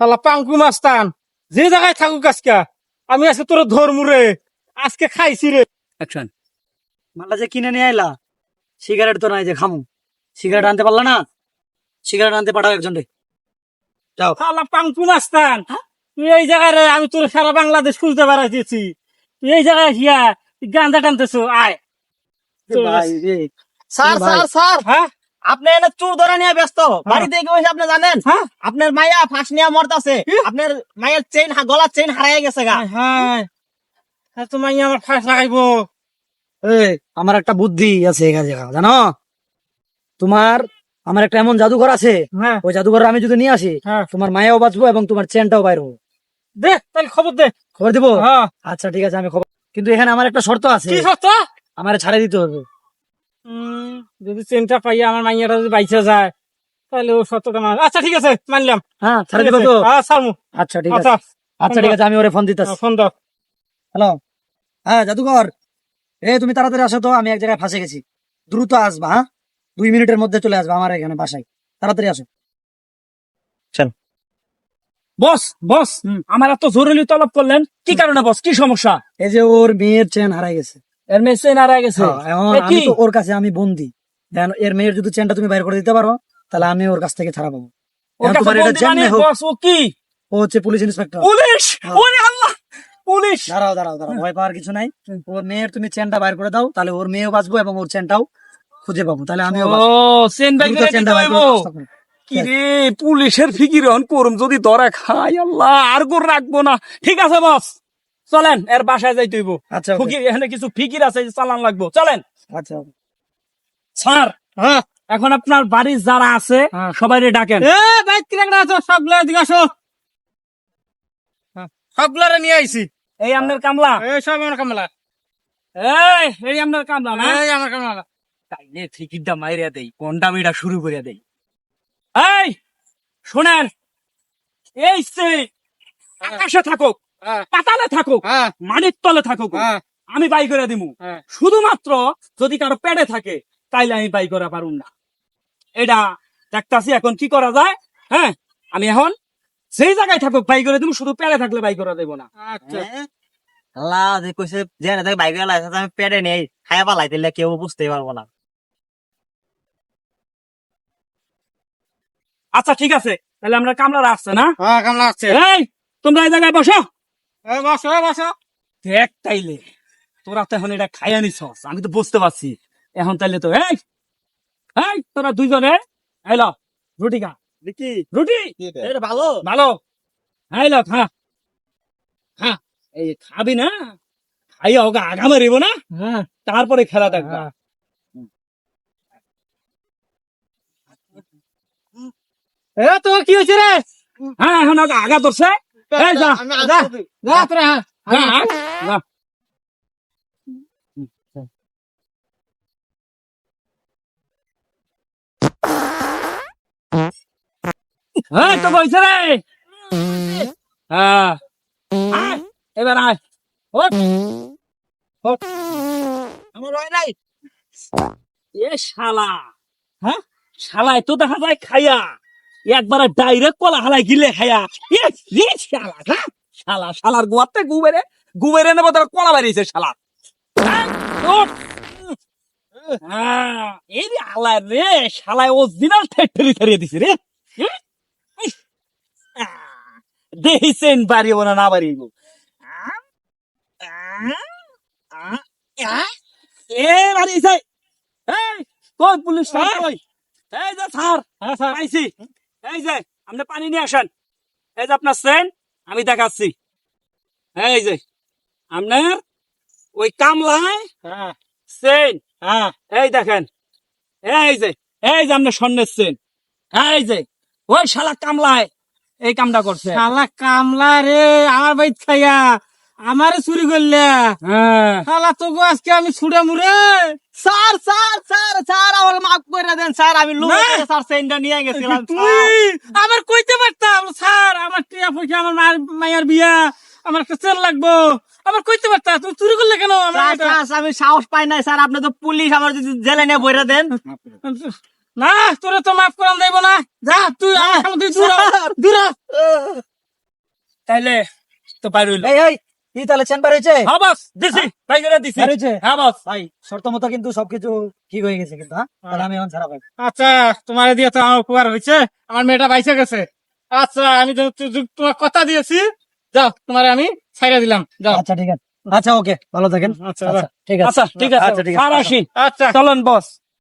শালা পাঙ্কু মাস্তান যে জায়গায় থাকুক আজকে আমি আজকে তোর ধর্মুরে আজকে খাইছি রে। অ্যাকশন মাল্লা যে কিনে নিয়ে আইলা সিগারেট তো নাই যে খামু। সিগারেট আনতে পারলা না? সিগারেট আনতে পাঠাও একজন রে। যাও। শালা পাঙ্কু মাস্তান তুই এই জায়গায় রে, আমি তোর সারা বাংলাদেশ খুঁজতে বেড়াইতেছি তুই এই জায়গায় হিয়া গান্দা টানতেছো আয়। Sir sir sir. হ্যাঁ? আপনি এনে চোর ধরে নিয়ে ব্যস্ত। বাড়িতে কি হয়েছে আপনি জানেন? হ্যাঁ। আপনার মাইয়া ফাঁস নিয়ে মরতাছে। আপনার মায়ের চেইন গলার চেইন হারাই গেছে গা। হ্যাঁ হ্যাঁ। তোমার আমার ফাঁস লাগাইবো। এই, আমার একটা বুদ্ধি আছে এখানে জানো? তোমার আমার একটা এমন জাদুঘর আছে। হ্যাঁ। ওই জাদুঘর আমি যদি নিয়ে আসি হ্যাঁ। তোমার মায়াও বাঁচবো এবং তোমার চেনটাও বাইর হব। দে তাহলে খবর দে। খবর দিবো? হ্যাঁ। আচ্ছা ঠিক আছে আমি খবর কিন্তু এখানে আমার একটা শর্ত আছে। কি সত্য আমার ছাড়ে দিতে হবে। যদি চেনটা পাই আমার মাইয়াটা যদি বাইচা যায় তাহলে ও সত্যটা মান আচ্ছা ঠিক আছে মানলাম। হ্যাঁ ছাড়ে দিবো। তো? হ্যাঁ ছাড়মু আচ্ছা ঠিক আছে। আচ্ছা। আচ্ছা ঠিক আছে আমি ওরে ফোন দিতেছি। ফোন দাও। হ্যালো। হ্যাঁ জাদুঘর। এ তুমি তাড়াতাড়ি আসো তো আমি এক জায়গায় ফাঁসে গেছি। দ্রুত আসবা হ্যাঁ? দুই মিনিটের মধ্যে চলে আসবা আমার এখানে বাসায়। তাড়াতাড়ি আসো। বস বস। আমার এত জরুরি তলব করলেন কি কারণে বস? কি সমস্যা? এই যে ওর মেয়ের চেন হারাই গেছে। এর মেসে না গেছে আমি তো ওর কাছে আমি বন্দি। দেন এর মেয়ের যদি চেনটা তুমি বাইর করে দিতে পারো তাহলে আমি ওর কাছ থেকে ছাড়া পাবো। মানে কি? ও হচ্ছে পুলিশ ইন্সপেক্টর পুলিশ! হ্যাঁ। ওরে আল্লাহ! পুলিশ! দাঁড়াও দাঁড়াও দাঁড়াও ভয় পাওয়ার কিছু নাই। ওর মেয়ের তুমি চেনটা বাইর করে দাও তাহলে ওর মেয়েও বাঁচবো এবং ওর চেনটাও খুঁজে পাবো। তাহলে আমিও চেনটা বাইর করার চেষ্টা কি রে পুলিশের ফিকির করুম যদি ধরা খাই আল্লাহ আর গোর রাখব না। ঠিক আছে বস চলেন এর বাসায় যাই তুইব আচ্ছা ফকির এখানে কিছু ফিকির আছে চালান লাগবো। চলেন। আচ্ছা স্যার হ্যাঁ। এখন আপনার বাড়ির যারা আছে হ্যাঁ। সবাই ডাকেন। এ আছো সবগুলো এদিকে আসো সবগুলো নিয়ে আইছি। এই কামলা। এই সব আমার কামলা। এই এই কামলা না? এই আমার কামলা তাইলে ফিকিরটা মাইরা দেই শুরু করে দেই। এই শুনেন। এই সে আকাশে থাকুক। হ্যাঁ। পাতালে থাকুক হ্যাঁ। মাটির তলে থাকুক হ্যাঁ। আমি বাই করে দিমু। হ্যাঁ। শুধুমাত্র যদি কারও পেটে থাকে তাইলে আমি বাই করা পারুম না। এটা দেখতাছি এখন কি করা যায়? হ্যাঁ আমি এখন সেই জায়গায় থাকুক বাই করে দিমু শুধু পেটে থাকলে বাই করা দেবো না। আচ্ছা। আল্লাহ যে কইছে যে না বাইক লাইসেন্স আমি পেড়ে নেই খায়া পালাই দিলে কেউ বুঝতেই পারব না। আচ্ছা ঠিক আছে। তাহলে আমরা কামলারা আসছে না? হ্যাঁ কামলা আছে এই তোমরা এই জায়গায় বসো। বসো বসো। দেখ তাইলে তোরা তো এখন এটা খাইয়া নিছস আমি তো বুঝতে পারছি। এখন তাইলে তো এই এই তোরা দুইজনে এলো রুটি খা। রুটি? এটা? ভালো। ভালো। এই খা। খা। এই খাবি না খাইয়া ওকে আগা মারিব না। হ্যাঁ। তারপরে খেলা দেখবা হ্যাঁ। এ তো কি হয়েছে রে? হ্যাঁ এখন ওকে আগা ধরছে। এই যা যা যা তোরা হ্যাঁ যা। তো রে। হ্যাঁ। এবার আয়। আমার নাই? এ শালা। হ্যাঁ? শালায় তো দেখা যায় খাইয়া। একবারে ডাইরেক্ট কলা হালাই গিলে খাইয়া শালা হ্যাঁ শালা শালার গোয়াতে গুবেরে গুবেরে নেব তার কলা বাড়িয়েছে শালা। হ্যাঁ। হ্যাঁ, এই আলা রে শালায় অরিজিনাল ঠেট ঠেলি ছাড়িয়ে দিছে রে। দেখিছেন বাড়িব না না বাড়িব এ বাড়িয়েছে এই কই পুলিশ কই? এই যে স্যার হ্যাঁ স্যার। এই যে আপনি পানি নিয়ে আসেন। এই যে আপনার সেন আমি দেখাচ্ছি। এই যে আপনার ওই কামলায় হ্যাঁ। সেন। হ্যাঁ। এই দেখেন এই যে এই যে আপনার স্বর্ণের সেন। এই যে ওই শালা কামলায় এই কামটা করছে। শালা কামলা রে আমার বাইত খাইয়া আমারে চুরি করলে? হ্যাঁ। শালা তোকে আজকে আমি ছুড়ে মুড়ে? স্যার স্যার স্যার স্যার আমার মাফ করে দেন স্যার আমি। স্যার সেন্ডা নিয়ে গেছিলাম তুই আমার কইতে পারতাম স্যার আমার টিয়া পয়সা আমার মায়ের মায়ের বিয়া আমার একটা চেল লাগবো। আমার কইতে পারতাম তুমি চুরি করলে কেন আমি সাহস পাই নাই স্যার আপনি তো পুলিশ আমার যদি জেলে নিয়ে বইরা দেন। না তোরে তো মাফ করান যাইব না। যা তুই আমার দূর দূর। তাইলে তো এই এই কি তাহলে চেন বার হয়েছে? হ্যাঁ বস দিছি ভাই করে দিছি। হয়েছে? হ্যাঁ বস ভাই শর্ত মতো কিন্তু সবকিছু ঠিক হয়ে গেছে কিন্তু হ্যাঁ? তাহলে আমি এখন ছাড়া পাই আচ্ছা তোমার দিয়ে তো আমার উপকার হয়েছে। আমার মেয়েটা বাইসে গেছে। আচ্ছা আমি তো তোমার কথা দিয়েছি। যাও তোমার আমি ছাইরা দিলাম। যাও। আচ্ছা ঠিক আছে। আচ্ছা ওকে ভালো থাকেন। আচ্ছা আচ্ছা ঠিক আছে। আচ্ছা ঠিক আছে। আচ্ছা ঠিক আছে। আচ্ছা। চলেন বস